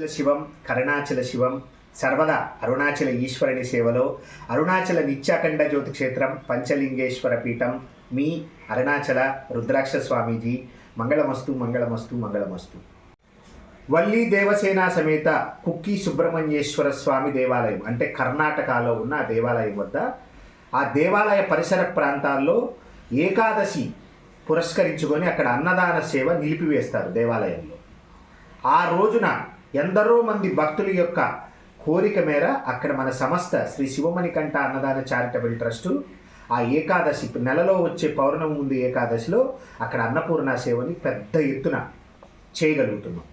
అరుణాచల శివం కరుణాచల శివం సర్వదా అరుణాచల ఈశ్వరుని సేవలో అరుణాచల నిత్యాఖండ జ్యోతి క్షేత్రం పంచలింగేశ్వర పీఠం మీ అరుణాచల రుద్రాక్ష స్వామీజీ. మంగళమస్తు మంగళమస్తు మంగళమస్తు. వల్లి దేవసేన సమేత కుక్కి సుబ్రహ్మణ్యేశ్వర స్వామి దేవాలయం అంటే కర్ణాటకలో ఉన్న ఆ దేవాలయం వద్ద ఆ దేవాలయ పరిసర ప్రాంతాల్లో ఏకాదశి పురస్కరించుకొని అక్కడ అన్నదాన సేవ నిలిపివేస్తారు దేవాలయంలో. ఆ రోజున ఎందరో మంది భక్తుల యొక్క కోరిక మేర అక్కడ మన సంస్థ శ్రీ శివమణికంఠ అన్నదాన చారిటబుల్ ట్రస్టు ఆ ఏకాదశి నెలలో వచ్చే పౌర్ణమి ముందు ఏకాదశిలో అక్కడ అన్నపూర్ణ సేవని పెద్ద ఎత్తున చేయగలుగుతున్నాం.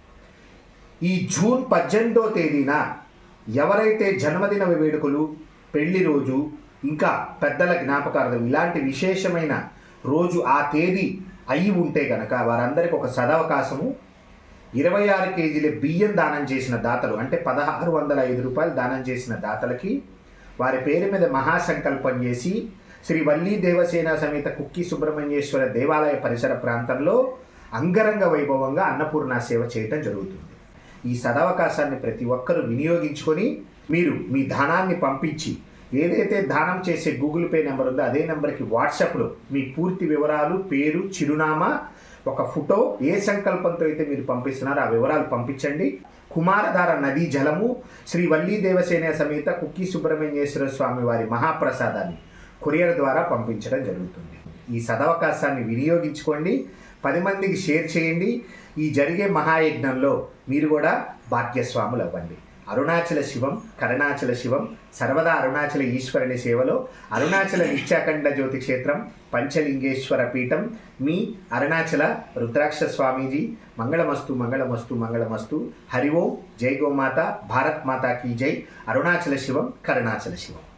ఈ జూన్ పద్దెనిమిదో తేదీన ఎవరైతే జన్మదిన వేడుకలు పెళ్ళి రోజు ఇంకా పెద్దల జ్ఞాపకార్థం ఇలాంటి విశేషమైన రోజు ఆ తేదీ అయి ఉంటే గనక వారందరికీ ఒక సదవకాశము ఇరవై ఆరు కేజీల బియ్యం దానం చేసిన దాతలు అంటే పదహారు వందల ఐదు రూపాయలు దానం చేసిన దాతలకి వారి పేరు మీద మహాసంకల్పం చేసి శ్రీ వల్లీ దేవసేన సమేత కుక్కి సుబ్రహ్మణ్యేశ్వర దేవాలయ పరిసర ప్రాంతంలో అంగరంగ వైభవంగా అన్నపూర్ణ సేవ చేయటం జరుగుతుంది. ఈ సదవకాశాన్ని ప్రతి ఒక్కరూ వినియోగించుకొని మీరు మీ ధనాన్ని పంపించి ఏదైతే దానం చేసే గూగుల్ పే నెంబర్ ఉందో అదే నెంబర్కి వాట్సాప్లో మీ పూర్తి వివరాలు పేరు చిరునామా ఒక ఫోటో ఏ సంకల్పంతో అయితే మీరు పంపిస్తున్నారో ఆ వివరాలు పంపించండి. కుమారధార నదీ జలము శ్రీ వల్లీ దేవసేన సమేత కుక్కి సుబ్రహ్మణ్యేశ్వర స్వామి వారి మహాప్రసాదాన్ని కొరియర్ ద్వారా పంపించడం జరుగుతుంది. ఈ సదవకాశాన్ని వినియోగించుకోండి పది మందికి షేర్ చేయండి. ఈ జరిగే మహాయజ్ఞంలో మీరు కూడా భాగ్యస్వాములు అవ్వండి అరుణాచల శివం కరుణాచల శివం సర్వదా అరుణాచల ఈశ్వరుని సేవలో అరుణాచల నిత్యాఖండ జ్యోతి క్షేత్రం పంచలింగేశ్వర పీఠం మీ అరుణాచల రుద్రాక్ష స్వామీజీ. మంగళమస్తు మంగళమస్తు మంగళమస్తు. హరి ఓం జై గోమాత భారత్ మాతా కీ జై. అరుణాచల శివం కరుణాచల శివం.